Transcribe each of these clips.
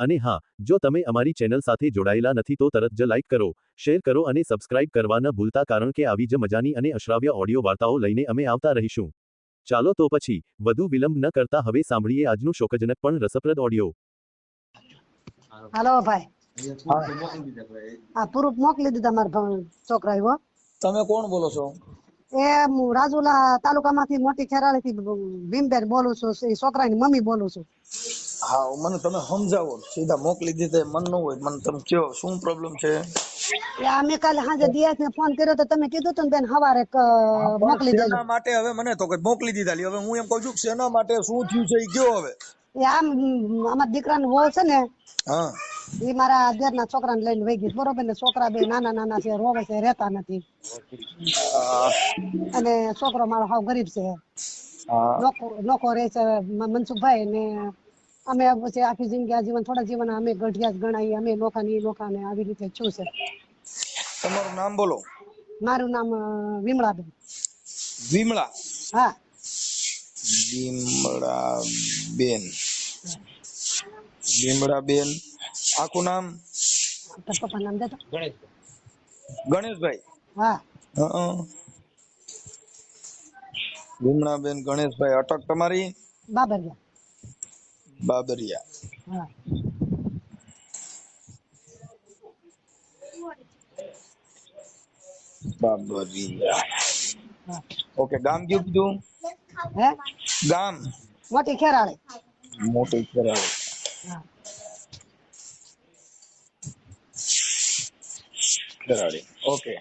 અને હા જો તમે અમારી ચેનલ સાથે જોડાયેલા નથી તો તરત જ લાઇક કરો શેર કરો અને સબસ્ક્રાઇબ કરવા ન ભૂલતા કારણ કે આવી જ મજાની અને અશ્રાવ્ય ઓડિયો વાર્તાઓ લઈને અમે આવતા રહીશું. ચાલો તો પછી વધુ વિલંબ ન કરતા હવે સાંભળીએ આજનું શોકજનક પણ રસપ્રદ ઓડિયો. હાલો ભાઈ. આ પ્રૂફ મોકલી દીધા મારા છોકરા એવો તમે કોણ બોલો છો? એ હું રાજુલા તાલુકામાંથી મોટી ખેરાળી થી ભીમબેન બોલું છું એ છોકરાની મમ્મી બોલું છું. હા મને તમે સમજાવો સીધા મોકલી દીધા એ મન ન હોય મને તમે કયો શું પ્રોબ્લેમ છે? અમે કાલે સાંજે દિયાસ ને ફોન કર્યો તો તમે કીધું તું બેન હવારે મોકલી દેજો શેના માટે હવે મને તો કઈ મોકલી દીધા લી હવે હું એમ કહું છું કે શેના માટે શું થયું છે એ કયો હવે. આમ અમારા દીકરાનું વહુ છે ને હા. એ મારા દેરના છોકરાને લઈને વહી ગઈ બરોબર ને? છોકરા બે નાના નાના છે રોવે છે રહેતા નથી. અને છોકરો મારો હાવ ગરીબ છે. નોખો રહે છે મનસુખભાઈ ને અમે પછી આખી જિંદગી આ જીવન થોડા જીવન અમે ગઢિયા જ ગણાઈએ. અમે નોખા ની નોખા ને આવી રીતે છું છે. તમારું નામ બોલો. મારું નામ વિમળાબેન. વિમળા? હા. વિમળા બેન વિમળા બેન આખું નામ? પપ્પા નામ દેતો. ગણેશભાઈ. હા. હં. વિમળાબેન ગણેશભાઈ અટક તમારી? બાબરિયા બાબરિયા હા બાબરિયા હા ઓકે ગામ કયું કીધું હે ગામ મોટી ખેરાળી મોટી કરાવ હા ખેરાળી ઓકે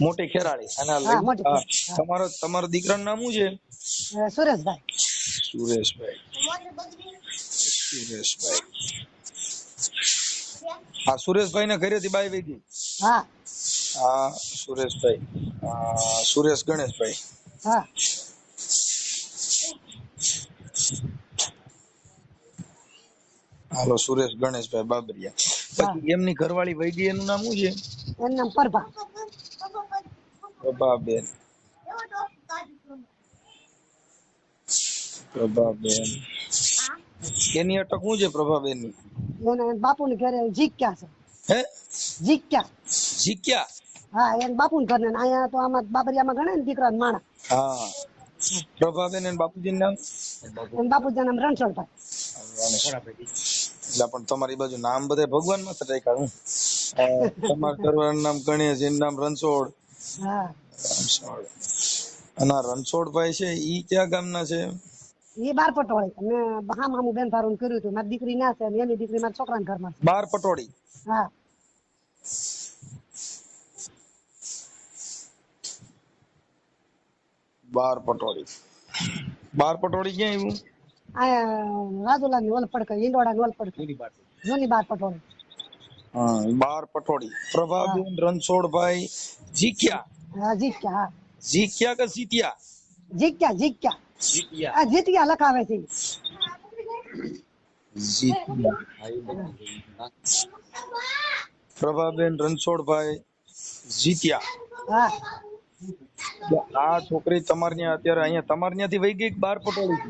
મોટી ખેરાળી અને આ હા, લઈ- મોટી હા, ખેરાળી, હા. તમારો તમારો દીકરાનું નામ શું છે અ, સુરેશભાઈ સુરેશભાઈ સુરેશભાઈ હા સુરેશભાઈ ને ઘરેથી બાઈ વઈ ગઈ. હા. હા સુરેશભાઈ. સુરેશ ગણેશભાઈ. હા. હાલો સુરેશ ગણેશભાઈ બાબરિયા. પછી એમની ઘરવાળી વઈ ગઈ એનું નામ શું છે? એનું નામ પરભા. પ્રભાબેન. પ્રભાબેન. એની અટક શું છે પ્રભાબેનની બાપુ બાપુની ઘરે જીક્યા છે. હે? જીક્યા. જીક્યા? હા એને ઘર ને અહીંયા તો આમાં બાબરિયામાં ગણે ને દીકરા માણા. હા. પ્રભાબેન અને બાપુજી નામ? બાપુજી નામ રણછોડભાઈ. એટલે પણ તમારી બાજુ નામ બધા ભગવાનમાં રાખ્યા હું. તમારા ઘરવાળાનું નામ ગણેશ એનું નામ રણછોડ. હા. રણછોડ. અને રણછોડભાઈ છે ઈ ક્યાં ગામના છે? એ બાર પટોળી મેં હામ હામું બેન ભારું કર્યું હતું. મારી દીકરી ના છે એની દીકરી મારા છોકરા ઘરમાં છે. બાર પટોળી? હા. બાર પટોળી. બાર પટોળી ક્યાં આવ્યું આ રાજુલા ની ઓલપડ કઈ ઇંડોડા ની ઓલપડ જૂની બાર પટોળી. બાર પટોળી. પ્રભાબેન રણછોડભાઈ જીક્યા હા જીત્યા હા. જીક્યા કે જીત્યા? જીત્યા જીત્યા. જીત્યા લખાવે છે. પ્રભાબેન રણછોડભાઈ જીત્યા. આ છોકરી તમારી ત્યાં અત્યારે અહીંયા તમારી ત્યાંથી વહી ગઈ બાર પટોળી?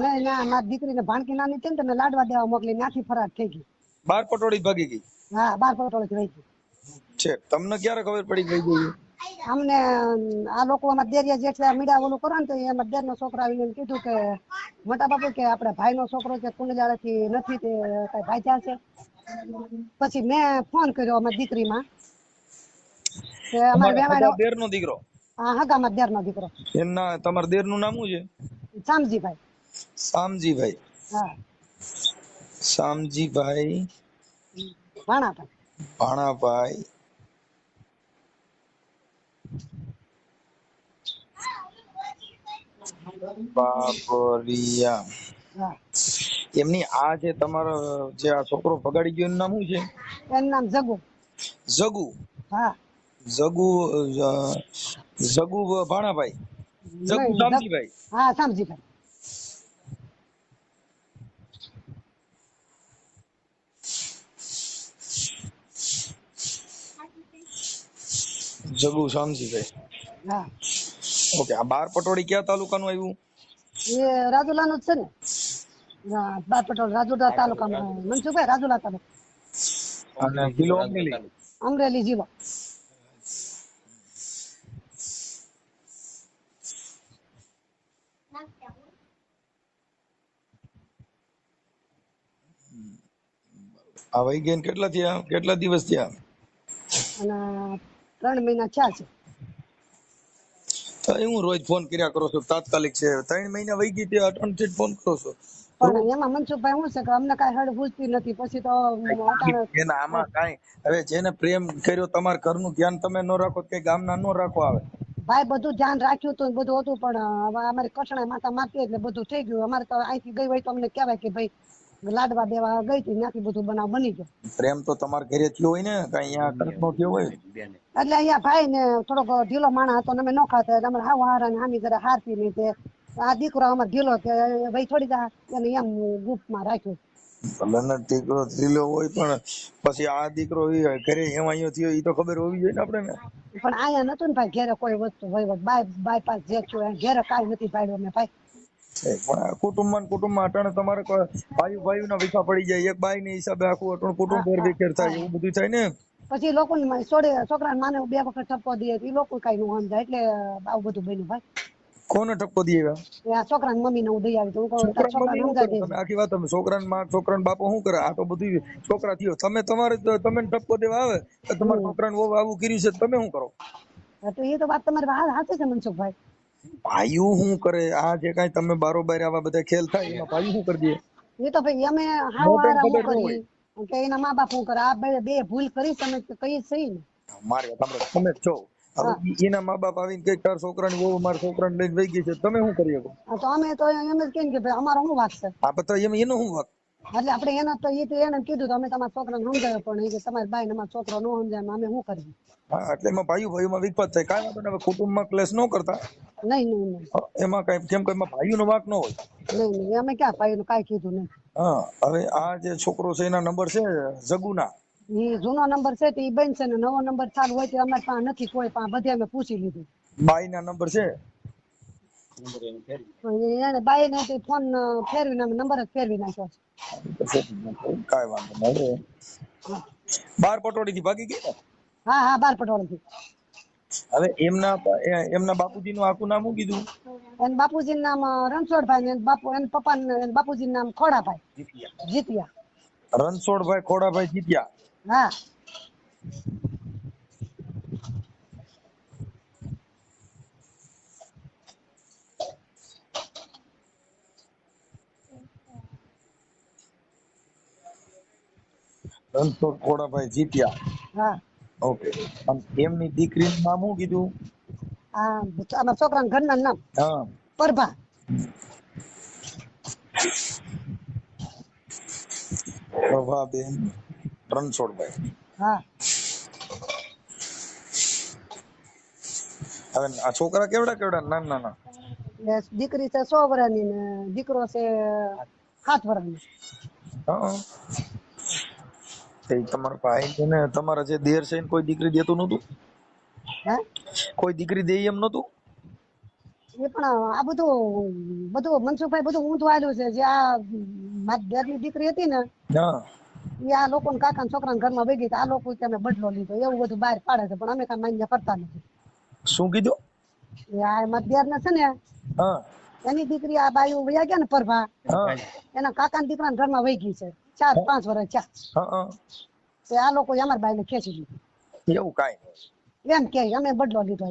ના ના મારી દીકરીને ભાણકી નાની છે ને તમે લાડવા દેવા મોકલી નાથી ફરાર થઈ ગઈ. બાર પટોળી ભાગી ગઈ? હા બાર પટોળી વહી ગઈ. છે તમને ક્યારે ખબર પડી ગઈ ગઈ? અમને આ લોકો અમારા દેરિયા જેઠલા મીડા ઓલું કરો ને તો એમાં દેર નો છોકરા આવીને કીધું કે મોટા બાપુ કે આપડે ભાઈ નો છોકરો છે કુંડજાળા થી નથી તે કઈ ભાઈ છે? પછી મેં ફોન કર્યો અમારી દીકરીમાં. કે અમારે વેવાડો દેર નો દીકરો? હા હગા દેર નો દીકરો. એમના તમારા દેરનું નામ શું છે? શામજીભાઈ. શામજીભાઈ. હા. શામજીભાઈ ભાણાભાઈ ભાણાભાઈ બાબરિયા. એમની આ જે તમારો જે આ છોકરો પગાડી ગયો એનું નામ શું છે? એનું નામ જગુ. જગુ? હા. જગુ જગુ ભાણાભાઈ. જગુ શામજીભાઈ હા શામજીભાઈ જગુ શામજીભાઈ હા. ઓકે આ બાર પટોળી કયા તાલુકાનું આવ્યું? એ રાજુલાનું જ છે ને. હા, બાર પટોળ રાજુલા તાલુકામાં મનસુખભાઈ રાજુલા તાલુકા. અને કિલો અમરેલી અમરેલી જિલ્લો. આ વૈગેન ને કેટલા થયા? કેટલા દિવસ થયા? અને ત્રણ મહિના થયા છે. હું રોજ ફોન કર્યા કરો છો તાત્કાલિક છે. ત્રણ મહિના વહી ગઈ અટણથી ફોન કરો છો. પણ એમાં મનસુખભાઈ શું છે કે અમને કાંઈ હળ ભૂલતી નથી પછી તો એના આમાં કાંઈ. હવે જેને પ્રેમ કર્યો તમારા ઘરનું ધ્યાન તમે ન રાખો કે ગામના ન રાખો આવે. ભાઈ બધું ધ્યાન રાખ્યું હતું બધું હતું પણ હવે અમારે કચણા માતા મારતી એટલે બધું થઈ ગયું. અમારે તો અહીંથી ગઈ હોય તો અમને કહેવાય કે ભાઈ લાડવા દેવા ગઈ હતી ત્યાંથી બધું બનાવ બની ગયો. પ્રેમ તો તમારા ઘરે થયો હોય ને કઈ અહીંયા કલ્પનો થયો હોય. એટલે અહીંયા ભાઈ ને થોડોક ઢીલો માણા હતો અમે ન ખાતા એટલે અમારે હાવ હારા ને હામી જરા હારતી નહીં તે આ દીકરો અમારે ઢીલો કે ભાઈ છોડી દા એને એમ ગુપમાં રાખ્યું. ભલે દીકરો ઢીલો હોય પણ પછી આ દીકરો ઘરે એમ અહીંયા થયો એ તો ખબર હોવી જોઈએ ને આપણે ને. પણ અહીંયા નતું ને ભાઈ ઘેરે કોઈ વસ્તુ હોય બાય બાયપાસ જે થયું એ ઘેરે કાંઈ નથી પાડ્યું મેં ભાઈ. કુટુંબ આ કુટુંબમાં અટાણે તમારે ભાઈ ભાઈ ના વિખા પડી જાય. એક બાઈ ની હિસાબે આખું અટણ કુટુંબ ફેર વિખેર થાય એવું બધું થાય ને? પછી લોકો છોડે છોકરા માને બે વખત ઠપકો દે એ લોકો કઈ નું સમજાય. એટલે આવું બધું બન્યું ભાઈ. કોને ઠપકો દે એવા? છોકરાની મમ્મી ને ઉદય આવી તો હું કહું છોકરાને સમજાવી તમે આખી વાત તમે છોકરાને માં છોકરાને બાપો શું કરે? આ તો બધું છોકરા થયો. તમે તમારે તમે ઠપકો દેવા આવે તો તમારા છોકરાને આવું કર્યું છે તમે શું કરો? તો એ તો વાત તમારી વાત સાચી છે મનસુખભાઈ. ભાઈઓ શું કરે? આ જે કાઈ તમે બારોબાર આવા બધા ખેલ થાય એમાં ભાઈઓ શું કરી દે? એ તો ભાઈ અમે હાવ મોટાને હારા ખબર હું ન કરી. કે એના મા બાપ શું કરે? આ બે બે ભૂલ કરી તમે તો કઈ સહી ને મારે સાંભળો તમે છો. એના મા બાપ આવીને કઈ તાર છોકરાની વહુ મારા છોકરાને લઈને વહી ગઈ છે. તમે શું કરી શકો? તો અમે તો એમ જ કે ભાઈ અમારો શું વાક છે? આ બધા એમ એનો શું વાંક એટલે આપણે એને તો એ તો એને કીધું અમે તમારા છોકરાને સમજાવ્યો પણ એ કે તમારી બાઈ ને અમારો છોકરો ન સમજાય અમે શું કરીએ? હા એટલે એમાં ભાઈઓ ભાઈઓમાં વિખવાદ થાય. કાંઈ વાંધો હવે કુટુંબમાં ક્લેશ ન કરતા. નહીં નહીં નહીં. એમાં કઈ કેમ કે એમાં ભાઈઓનો વાંક ન હોય. નહીં નહીં અમે ક્યાં ભાઈ કાંઈ કીધું નહીં. હા હવે આ જે છોકરો છે એના નંબર છે જગુના. એ જૂનો નંબર છે તો એ બનશે ને નવો નંબર ચાલુ હોય તો અમારે પાસે નથી કોઈ પાસે બધે અમે પૂછી લીધું. બાઈના નંબર છે? તો એને બાઈ ને ફોન ફેરવીને અમે નંબર જ ફેરવી નાખ્યો છે વાંધો નહીં બાર પટોળી થી ભાગી ગઈ ને હા હા બાર પટોળથી હવે એમના એમના બાપુજી નું આખું નામ શું કીધું એન બાપુજી નામ રણછોડભાઈ ને બાપુ એના પપ્પા ને બાપુજી નામ ખોડાભાઈ જીતિયા રણછોડભાઈ ખોડાભાઈ જીત્યા હા રણછોડ કોડાભાઈ જીત્યા હા. ઓકે. એમની દીકરીનું નામ શું કીધું? આ અમારા છોકરાના ઘરના નામ? હા. પરભા. પ્રભાબેન રણછોડભાઈ. હા. હવે આ છોકરા કેવડા કેવડા? નાના નાના. દીકરી છે સો વર્ષની ને દીકરો છે સાત વર્ષની હા. તે તમારા ભાઈ છે ને તમારા જે દેર છે કોઈ દીકરી દેતું નતું હે? કોઈ દીકરી દે એમ નતું એ પણ આ બધું બધું મનસુખભાઈ બધું ઊંધું આવેલું છે જે આ મારી દેરની દીકરી હતી ને એ આ લોકો કાકા છોકરાના ઘરમાં તો આ લોકો કે બદલો લીધો એવું બધું બહાર પાડે છે પણ અમે કઈ માન્ય કરતા નથી. શું કીધું? એ આ મારી દેર છે ને એની દીકરી આ બાયું વયા ગયા ને પરભા એના કાકાના દીકરા ઘરમાં વહી ગઈ છે. ચાર પાંચ વર્ષ ચાર હા હા. તે આ લોકો અમારા બાઈને ખેંચી લીધી એવું કાંઈ એમ કે અમે બદલો લીધો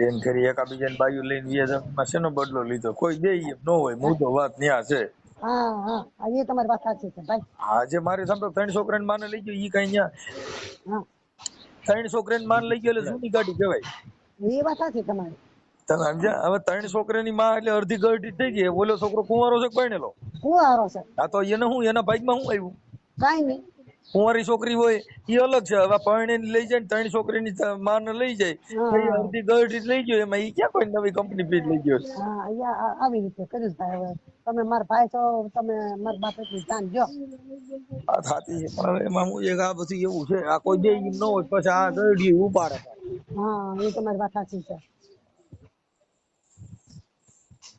એમ કરી એકાબીજાને બાજુ લઈને વ્યા જવામાં શેનો બદલો લીધો? કોઈ દે એમ. ન હોય મુદ્દો વાત ન્યા છે. હા હા. એ તમારી વાત સાચી છે ભાઈ. આજે મારે સાંભળો ત્રણ છોકરાને માને લઈ ગયો ઈ કઈ ન્યા. ત્રણ છોકરાને માન લઈ ગયો એટલે જૂની ગાડી કહેવાય? એ વાત સાચી તમારી. તમે સમજ્યા? હવે ત્રણ છોકરાની માં એટલે અડધી ગરડી થઈ ગઈ. ઓલો છોકરો કુંવારો છે પરણેલો કુંવારો છે. આ તો એને હું એના ભાગમાં શું આવ્યું? કાંઈ નહીં. કુંવારી છોકરી હોય એ અલગ છે. હવે પરણીને લઈ જાય ને ત્રણ છોકરીની માને લઈ જાય. અડધી ગરડી લઈ ગયો એમાં એ ક્યાં કોઈ નવી કંપની ફીટ લઈ ગયો છે? આવી રીતે કર્યું ભાઈ હવે. તમે મારા ભાઈ છો તમે મારા બાપ એટલું ધ્યાન જો આ થાતી છે. પણ એમાં હું એક આ બધું એવું છે. આ કોઈ એમ ન હોય પછી આ ગરડી ઉપાડે. હા એ તમારી વાત સાચી છે.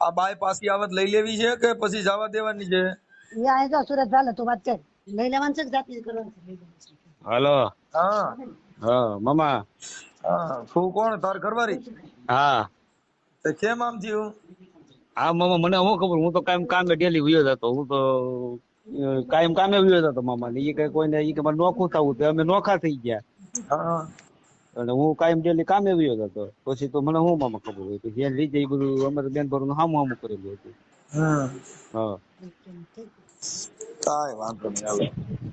આ બાય પાછી આવત લઈ લેવી છે કે પછી જવા દેવાની છે? યા આ જો સુરેશ ભાઈ તું વાત કર. લઈ લેવાનું છે કે જાતે કરવાનું છે? હેલો. હા. હા મામા. હા તું કોણ? તાર ઘરવાળી? હા. તે કેમ આમ થયું? હા મામા મને હું ખબર હું તો કાયમ કામે ડેલી વયો જતો. હું તો કાયમ કામે વયો જતો મામા ને ઈ કઈ કોઈને ઈ કે મારે નોખું થવું તો અમે નોખા થઈ ગયા. હા. અને હું કાયમ ડેલી કામે વયો જતો પછી તો મને હું મામા ખબર હોય પછી એને લીધે બધું અમારે બેન ભરું હામું હામું કરેલું હતું. હા. કાંઈ વાંધો નહીં હાલો.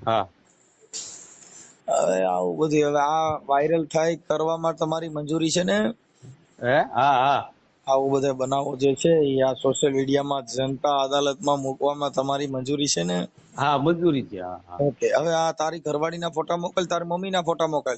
હા. હવે આવું બધું હવે આ વાયરલ થાય કરવામાં તમારી મંજૂરી છે ને? હે? હા હા. આવું બધા બનાવો જે છે એ આ સોશિયલ મીડિયામાં જનતા અદાલતમાં મૂકવામાં તમારી મંજૂરી છે ને? હા મંજૂરી છે હા હા. ઓકે હવે આ તારી ઘરવાળીના ફોટા મોકલ તારી મમ્મીના ફોટા મોકલ.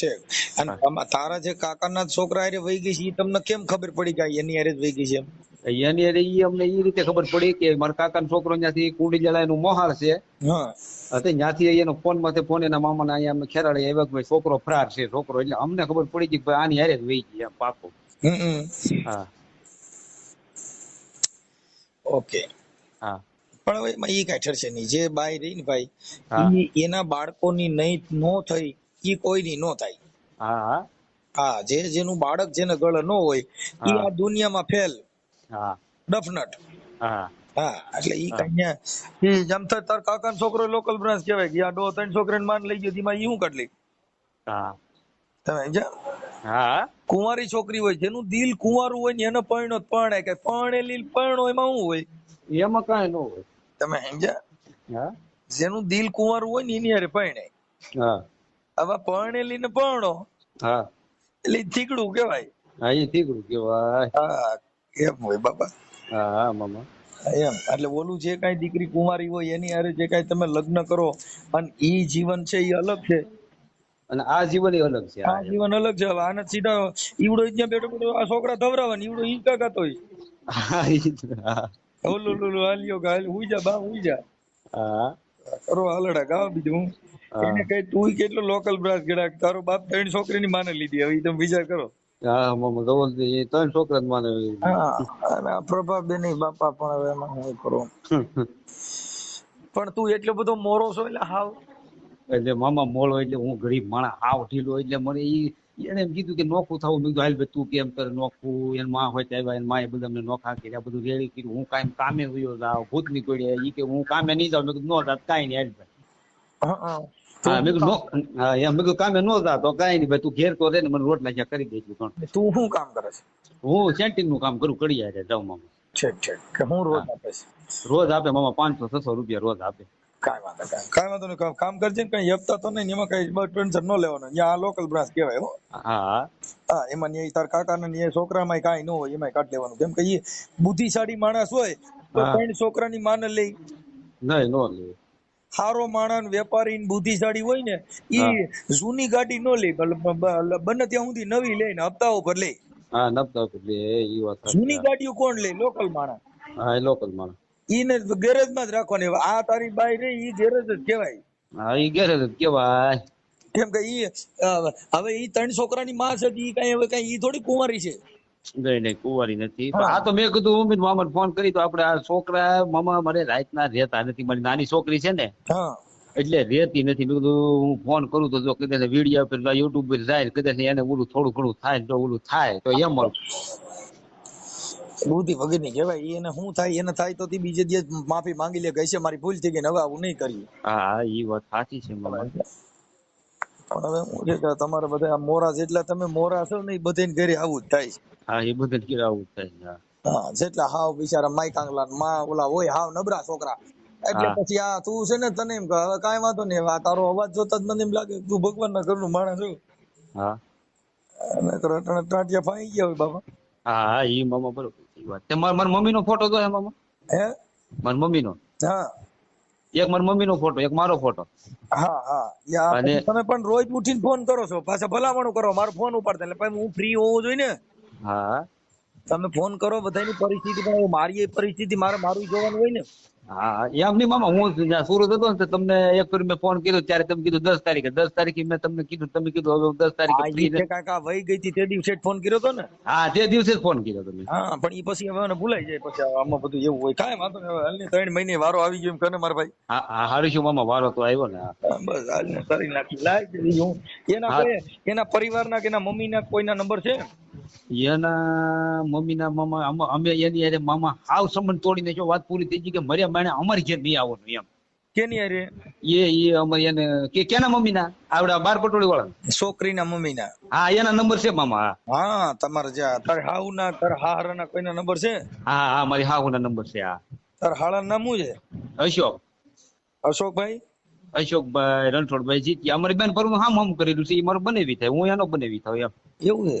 ઠીક અને તારા જે કાકાના છોકરા હારે વહી ગઈ છે એ તમને કેમ ખબર પડી કે એની હારે જ વહી ગઈ છે એની હારે એ અમને એ રીતે ખબર પડી કે મારા કાકાનો છોકરો ત્યાંથી કુંડી જલા એનું મોહાળ છે. હા. ત્યાંથી એનો ફોનમાંથી ફોન એના મામાના અહીંયા અમને ખેરાડે આવ્યા કે છોકરો ફરાર છે છોકરો એટલે અમને ખબર પડી ગઈ કે ભાઈ આની હારે જ વહી ગઈ એમ પાકો. હા. ઓકે. હા. પણ હવે એમાં એ કાંઈ ઠરશે નહીં. જે બાય રહી ને ભાઈ એના બાળકોની નહીં નો થઈ ઈ કોઈની નો થાય. હા હા. જે જેનું બાળક જેને ગળ ન હોય ઈ આ દુનિયામાં ફેલ. હા. ડફનટ. હા. હા એટલે ઈ કઈ ઈ જેમ તાર કાકાનો છોકરો લોકલ બ્રાન્ચ કહેવાય કે આ ત્રણ છોકરાને માન લઈ ગયો તેમાં ઈ શું કાઢલી હા. તમે સમજ્યા? હા. કુંવારી છોકરી હોય જેનું દિલ કુંવારું હોય ને એને પરણો જ પરણે કે પરણેલી પરણો એમાં શું હોય? એમાં કાંઈ ન હોય. તમે સમજ્યા? હા. જેનું દિલ કુંવારું હોય ને એની હારે પરણે. હા. હવે પરણેલી ને પરણો. હા. એટલે થીકડું કેવાય હા એ થીકડું કેવાય હા એમ હોય બાબા? હા હા મામા. એમ. એટલે ઓલું જે કઈ દીકરી કુમારી હોય એની હારે જે કઈ તમે લગ્ન કરો અને ઈ જીવન છે ઈ અલગ છે. અને આ જીવન ય અલગ છે આ જીવન. અલગ છે. હવે આને સીધા ઈવડો ત્યાં બેઠો બેઠો આ છોકરા ધવરાવા ઈવડો ઈ કા ગાતો હા ઈ જ ને. હા. ઓલું ઓલું હાલ્યો ગાલ હુઈ જા બા હુઈ જા. હા. કરો હાલડા ગાવ બીજું હા. એને કઈ તું કેટલો લોકલ બ્રાસ ગડા તારો બાપ ત્રણ છોકરીની માને લીધી. હવે તમે વિચાર કરો. હા મામા ધવલ એ ત્રણ છોકરા માને હા પ્રભાબેન બાપા પણ હવે એમાં શું કરું? પણ તું એટલો બધો મોરો છો એટલે હાવ. એટલે મામા મોળો એટલે હું ગરીબ માણસ હાવ ઢીલો એટલે મને ઈ એને એમ કીધું કે નોખું થવું. મેં કીધું હાલ ભાઈ તું કેમ કરે? નોખું. એનમાં હોય ત્યાં આવ્યા માં એ બધા અમને નોખા કર્યા બધું રેડી કર્યું. હું કાંઈ કામે ગયો જાવ ભૂત નીકળ્યા. ઈ કે હું કામે નહીં જાઉં. મેં કીધું નો રાત કાંઈ નહીં હાલ ભાઈ. હં, હં. હા. મેં કીધું હા એમ મેં કીધું કામે નો જા તો કાંઈ નહીં ભાઈ તું ઘેર તો રે ને મને રોટલા જ્યાં કરી દેજો પણ. તું શું કામ કરે છે? હું સેન્ટિંગનું કામ કરું કરી યારે જાઉં મામા ઠીક ઠીક કે હું રોજ આપે છે? રોજ આપે મામા પાંચસો છસો રૂપિયા રોજ આપે. કાંઈ વાંધો કાંઈ કાંઈ વાંધો નહીં કામ- કરજે ને કઈ હપ્તા તો નહીં એમાં કઈ ટેન્શન ન લેવાનું. અહીંયા આ લોકલ બ્રાન્ચ કહેવાય હો. હા. હા એમાં ન્યાય તાર કાકાને ન્યાય છોકરામાં કાંઈ ન હોય એમાં કાઢી લેવાનું. કેમ કે એ બુદ્ધિશાળી માણસ હોય તો. ત્રણ છોકરાની માને લઈ નહીં નો લે. હારો માણસ વેપારી બુદ્ધિશાળી હોય ને ઈ જૂની ગાડી નો લે બને ત્યાં સુધી નવી લે ને હપ્તા ઉપર લે. હા ઉપર લે ઈ વાત જૂની ગાડીઓ કોણ લે? લોકલ માણસ. હા એ લોકલ માણસ. ઈને ગેરેજમાં જ રાખવાની. આ તારી બાઈ રે ઈ ગેરેજ જ કહેવાય. હા ઈ ગેરેજ જ કેવાય કેમ કે ઈ હવે ઈ ત્રણ છોકરાની માં છે ઈ કઈ હવે કઈ ઈ થોડી કુંવારી છે. નહીં નહીં કુંવારી નથી. હા. આ તો મેં કીધું મમ્મી મામાને ફોન કરી તો આપડે આ છોકરા મામા મારે રાતના રહેતા નથી. મારી નાની છોકરી છે ને એટલે રહેતી નથી. મેં કીધું હું ફોન કરું તો જો કદાચ વીડિયો પર યુટ્યુબ પર જાય કદાચ એને ઓલું થોડું ઘણું થાય તો ઓલું થાય તો એમ બુદ્ધિ વગરની કહેવાય એને શું થાય એને થાય તો તી બીજે દિવસ માફી માંગી લે કહેશે મારી ભૂલ થઈ ગઈ નવા હવે આવું નહીં કરીએ. હા એ વાત સાચી છે મામા. પણ હવે હું છે કે તમારે બધા મોરા જેટલા તમે મોરા છો ને એ બધાને ઘરે આવું જ થાય હા એ બધું કરાવવું થાય છે. હા. હા જેટલા હાવ બિચારા માઈ કાંગલા માં ઓલા હોય હાવ નબરા છોકરા. એટલે પછી આ તું છે ને તને એમ હવે કાંઈ વાંધો નહીં આ તારો અવાજ જોતા જ મને એમ લાગે તું ભગવાન ના ઘરનું માણસ છું હા. અને અટાણે ટાંટિયા ફાઈ ગયા હોય બાપા. હા હા ઈ મામા બરોબર વાત. તે મારા મમ્મી નો ફોટો તો હે મામા? હે? મારી મમ્મીનો? હા. એક મારી મમ્મી નો ફોટો એક મારો ફોટો. હા હા. અને- તમે પણ રોજ ઉઠીને ફોન કરો છો. પાછા ભલામણું કરો. મારો ફોન ઉપાડતા એટલે પછી હું ફ્રી હોવો જોઈએ ને? હા. તમે ફોન કરો બધાની પરિસ્થિતિ પણ મારી એ પરિસ્થિતિ મારે મારું જોવાનું હોય ને? હા એમ નહીં મામા હું જ્યાં સુરત હતો ને તમને એક ફેર મેં ફોન કર્યો ત્યારે તમે કીધું દસ તારીખે દસ તારીખે મેં તમને કીધું તમે કીધું હવે દસ તારીખે ને- કાકા વહી ગઈ હતી તે દિવસે જ ફોન કર્યો હતો ને? હા તે દિવસે જ ફોન કર્યો તમે હા પણ એ પછી હવે ભૂલાઈ જાય પછી આમાં બધું એવું હોય. કાંઈ વાંધો નહીં હાલ ને ત્રણ મહિને વારો આવી ગયો એમ કરે મારા ભાઈ. હા હા હારું શું મામા વારો તો આવ્યો ને બસ હાલ હાલને કરી નાખી. લાઈ દીધી હું. એના એના પરિવારના કે એના મમ્મીના કોઈના નંબર છે? એના મમ્મીના મામા અમે એની અરે મામા હાવ સંબંધ તોડી નાખ્યો વાત પૂરી થઈ ગઈ કે મર્યા માણે અમારી ઘેર નહીં આવવાનું એમ. કેની અરે એ એ અમારે એને કે કેના મમ્મીના? આવડા બાર પટોળી વાળા છોકરીના મમ્મીના. હા એના નંબર છે મામા હા. હા તમારે જ્યાં તાર હાઉના તાર હારાના કોઈના નંબર છે? હા હા મારી હાહુના નંબર છે હા. તાર હાળા નામ શું છે? અશોક. અશોકભાઈ? અશોકભાઈ રણછોડભાઈ જીત્યા અમારી બેન પર હામ હામ કરેલું છે એ મારું બનેવી થાય હું એનો બનેવી થાય એમ. એવું છે?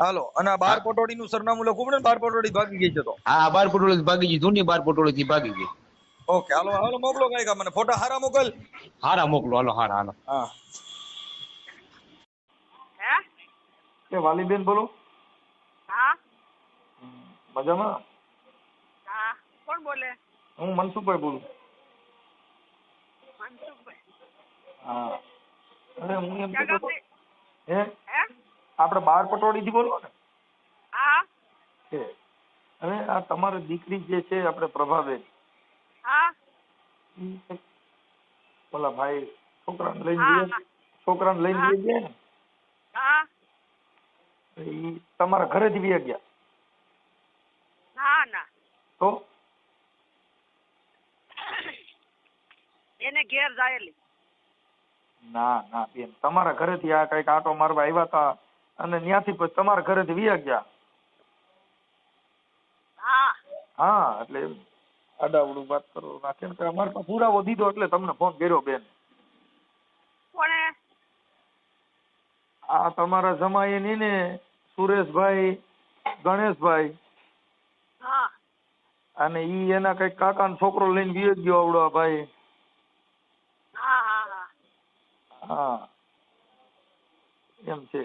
હાલો અને આ બાર પટોળીનું સરનામું લખવું પડે ને બાર પટોળી ભાગી ગઈ છે તો. હા બાર પટોળી ભાગી ગઈ જૂની બાર પટોળી થી ભાગી ગઈ. ઓકે હાલો હાલો મોકલો કઈ મને ફોટા હારા મોકલ. હારા મોકલો હાલો હારા હાલો. હા. એ વાલીબેન બોલો. હા. મજામાં? હા કોણ બોલે? હું મનસુખભાઈ બોલું. મનસુખભાઈ. હા. અરે હું એમ ક્યાં કહેતો હતો, ગામથી હે? હે? આપણે બાર પટોળીથી બોલો ને. હા. છે હવે આ તમારી દીકરી જે છે આપણે પ્રભાબેન. હા. ઓલા ભાઈ છોકરાને લઈને જઈએ ગયા છોકરાને લઈને. ગયા ગયા ને. હા. ઈ તમારા ઘરેથી વ્યા ગયા. ના ના. તો? એને ઘેર જાયેલી. ના ના બેન. તમારા ઘરેથી આ કંઈક આટો મારવા આવ્યા હતા અને ત્યાંથી પછી તમારા ઘરેથી વિયા ગયા? હા. હા એટલે આડાવડું વાત કરો નાખે કે અમારે પાસે પુરાવો દીધો એટલે તમને ફોન કર્યો બેન. આ તમારા જમાઈ ની ને સુરેશભાઈ ગણેશભાઈ. હા. અને ઈ એના કંઈક કાકાનો છોકરો લઈને વિયો ગયો આવડો ભાઈ. હા હા હા. હા. એમ છે.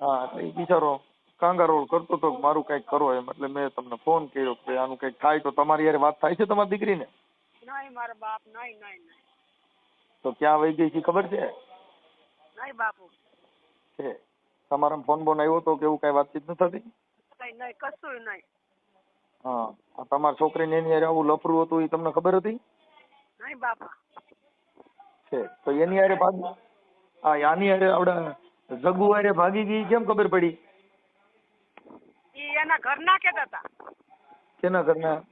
હા તો એ બિચારો કાંગારોળ કરતો તો કે મારું કંઈક કરો એમ એટલે મેં તમને ફોન કર્યો કે આનું કંઈક થાય તો તમારી યાર વાત થાય છે તમારી દીકરીને? નહીં મારા બાપ નહીં નહીં નહીં. તો ક્યાં વહી ગઈ છે ખબર છે? નહીં બાપુ. છે. તમારા ફોન બોન આવ્યો તો કે એવું કઈ વાતચીત નથી થતી? નહીં નહીં કશું નહીં. હા તમારા છોકરીને એની હારે આવું લફરું હતું એ તમને ખબર હતી? નહીં બાપા. છે. તો એની હારે ભાગ હા આની હારે આવડા જગુ હારે ભાગી ગઈ કેમ ખબર પડી? એ એના ઘરના કેતા હતા કેના ઘરના?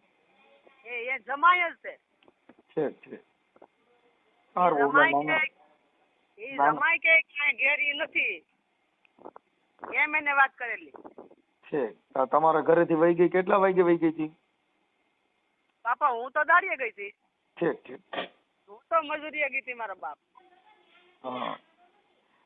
એ એ જમાય જ છે. છે છે. આર જમાય મામા એ જમાય કે કાંઈ ઘેરી નથી. એમ એને વાત કરેલી. છે. આ તમારા ઘરેથી વહી ગઈ કેટલા વાગે વહી ગઈ હતી? બાપા હું તો દાડીએ ગઈ હતી. ઠીક ઠીક. હું તો મજૂરીએ ગઈ હતી મારા બાપ. હા.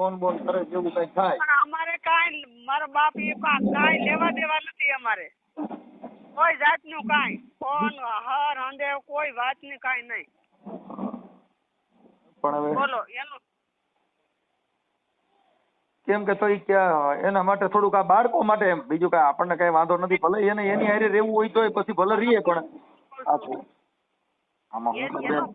ફોન બોન કરે જેવું કઈ થાય? પણ અમારે કાંઈ મારા બાપ એ કાંઈ લેવા દેવા નથી અમારે. કોઈ જાતનું કાંઈ. ફોન હર હંદે કોઈ વાતની કાંઈ નહીં. પણ હવે બોલો એનું કેમ કે તો ઈ ક્યાં એના માટે થોડુંક આ બાળકો માટે એમ બીજું કઈ આપણને કઈ વાંધો નથી ભલે એને એની હારે રહેવું હોય તો પછી ભલે રહીએ પણ આમાં હું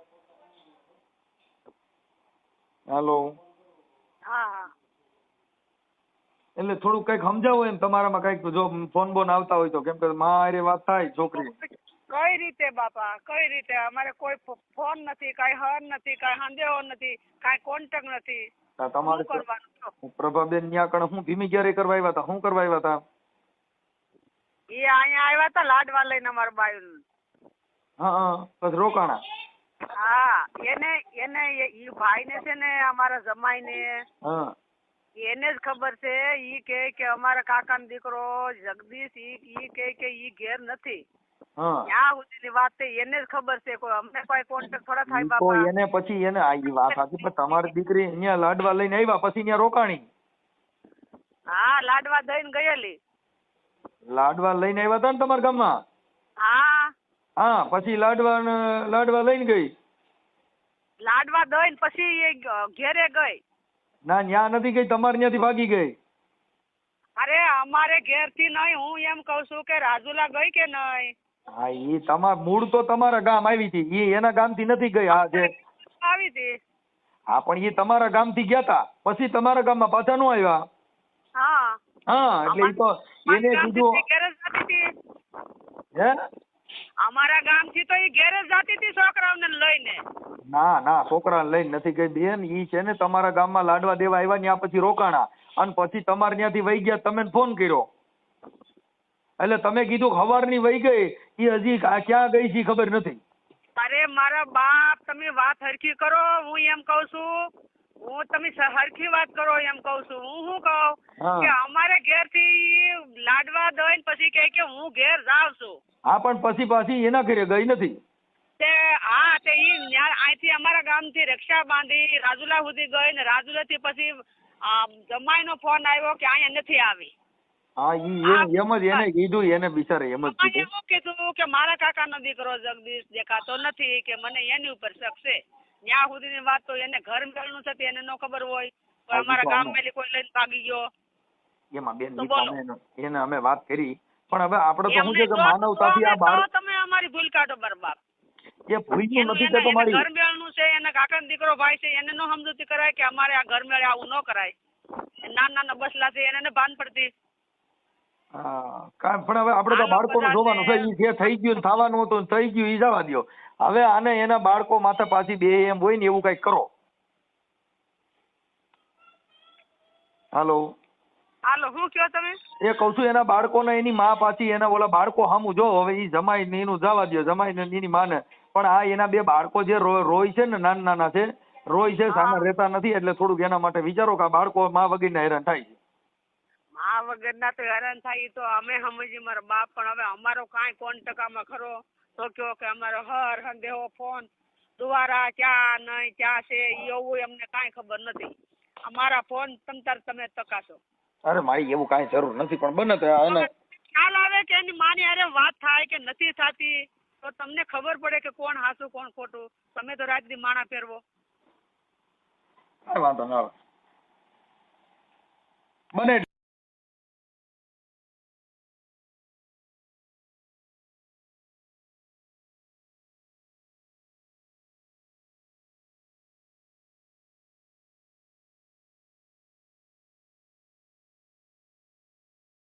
હાલો. હા એટલે થોડુંક કંઈક સમજાવો એમ તમારામાં કંઈક જો ફોન બોન આવતા હોય તો. કેમ કે મારે વાત થાય છોકરી. કઈ રીતે બાપા? કઈ રીતે? અમારે કોઈ ફોન નથી કાંઈ હર નથી કાંઈ સંદેહો નથી કાંઈ કોન્ટેક નથી. તમારે? પ્રભાબેન ન્યા કણ હું ધીમી ક્યારે કરવા આવ્યા હતા શું કરવા આવ્યા હતા એ અહીંયા આવ્યા હતા લાડવા લઈને અમારા બાયુ હા. બસ રોકાણા. હા એને એને એ- ભાઈ ને છે ને અમારા જમાઈ ને એને જ ખબર છે ઈ કે કે અમારા કાકાનો દીકરો જગદીશ ઈ ઈ કે કે ઈ ઘેર નથી. ત્યાં સુધીની વાત છે એને જ ખબર છે કોઈ અમને કોઈ કોન્ટેક્ટ થોડા થાય બાપા એને પછી એને આ વાત સાચી પણ તમારી દીકરી અહીંયા લાડવા લઈને આવ્યા પછી અહીંયા રોકાણી. હા લાડવા દઈને ગયેલી. લાડવા લઈને આવ્યા હતા ને તમારા ગામમાં? હા હા પછી લાડવા લાડવા લઈને ગઈ. લાડવા દઈને પછી એ ઘેરે ગઈ. ના ન્યા નથી ગઈ તમારે ત્યાંથી ભાગી ગઈ. અરે અમારે ઘેરથી નહીં હું એમ કઉ છું કે રાજુલા ગઈ કે નહીં? હા એ તમાર મૂળ તો તમારા ગામ આવી હતી. એ એના ગામથી નથી ગઈ હા જે. આવી હતી. હા પણ એ તમારા ગામથી ગયા તા. પછી તમારા ગામમાં પાછા નો આવ્યા. હા. હા એટલે એ તો એને કીધું હતી. હે? અમારા ગામથી તો એ ઘેર જતી હતી છોકરાઓને લઈને. ના ના છોકરા લઈને નથી ગઈ બેન. ઈ છે ને તમારા ગામમાં લાડવા દેવા આવ્યા ત્યાં પછી રોકાણા. અને પછી તમારે ત્યાંથી વહી ગયા તમે ફોન કર્યો. એટલે તમે કીધું હવારની વહી ગઈ. એ હજી ક્યાં ગઈ છે ખબર નથી. અરે મારા બાપ તમે વાત હરખી કરો. હું એમ કઉ છું હું તમે હરખી વાત કરો એમ કઉ છું. હું શું કહું? કે અમારે ઘેરથી લાડવા દઈ પછી કહે કે હું ઘેર જાઉં છું. હા પણ પછી પાછી એના ઘરે ગઈ નથી. તે હા તે ઈ ન્યા- અહીંથી અમારા ગામથી રિક્ષા બાંધી રાજુલા સુધી ગઈ ને રાજુલા થી પછી જમાઈનો ફોન આવ્યો કે અહીંયા નથી આવી. હા ઈ એમ જ એને કીધું એને બિચારે એમ જ કીધું. એવું કીધું કે મારા કાકાનો દીકરો જગદીશ દેખાતો નથી કે મને એની ઉપર શક છે. ત્યાં સુધીની વાત તો એને ઘર મેળનું છે તે એને ન ખબર હોય. અમારા ગામ મેલી કોઈ લઈને ભાગી ગયો. એમાં બેન એને અમે વાત કરી. પણ હવે આપણે તો શું છે કે માનવતાથી આ તમે તમે અમારી ભૂલ કાઢો બરબાદ. એ ભૂલ્યું નથી કે તમારી ઘર મેળનું છે એના કાકાનો દીકરો ભાઈ છે એને નો સમજૂતી કરાય કે અમારે આ ઘર મેળે આવું ન કરાય. નાના નાના બસલા છે એને ભાન પડતી. હા કાંઈ પણ હવે આપણે તો બાળકોનું જોવાનું છે. ઈ જે થઈ ગયું ને થવાનું હતું થઈ ગયું ઈ જવા દ્યો. હવે આને એના બાળકો માથે પાછી બે એમ હોય ને એવું કંઈક કરો. હાલો. હાલો શું કયો તમે? એ કહું છું એના બાળકોને એની માં પાછી એના ઓલા બાળકો સામું જો હવે એ જમાઈ ને એનું જવા દો જમાઈ ને એની માને. પણ આ એના બે બાળકો જે રોય છે ને નાના નાના છે રોય છે સામે રહેતા નથી એટલે થોડુંક એના માટે વિચારો કે આ બાળકો માં વગરના હેરાન થાય છે. આ વગરના તો હેરાન થાય તો અમે સમજી મારા બાપ પણ હવે અમારો કાંઈ કોન્ટેક્ટમાં ખરો. તો કયો કે અમારો હર સંદેહો ફોન દુવારા ક્યાં નહીં ક્યાં છે? એવું અમને કાંઈ ખબર નથી. અમારા ફોન તમ તાર તમે તકાશો. અરે મારી એવું કાંઈ જરૂર નથી પણ બને તો એને ખ્યાલ આવે કે એની માની અરે વાત થાય કે નથી થતી તો તમને ખબર પડે કે કોણ હાસું કોણ ખોટું. તમે તો રાત દી માણા પહેરવો કાંઈ વાંધો ના આવે. બને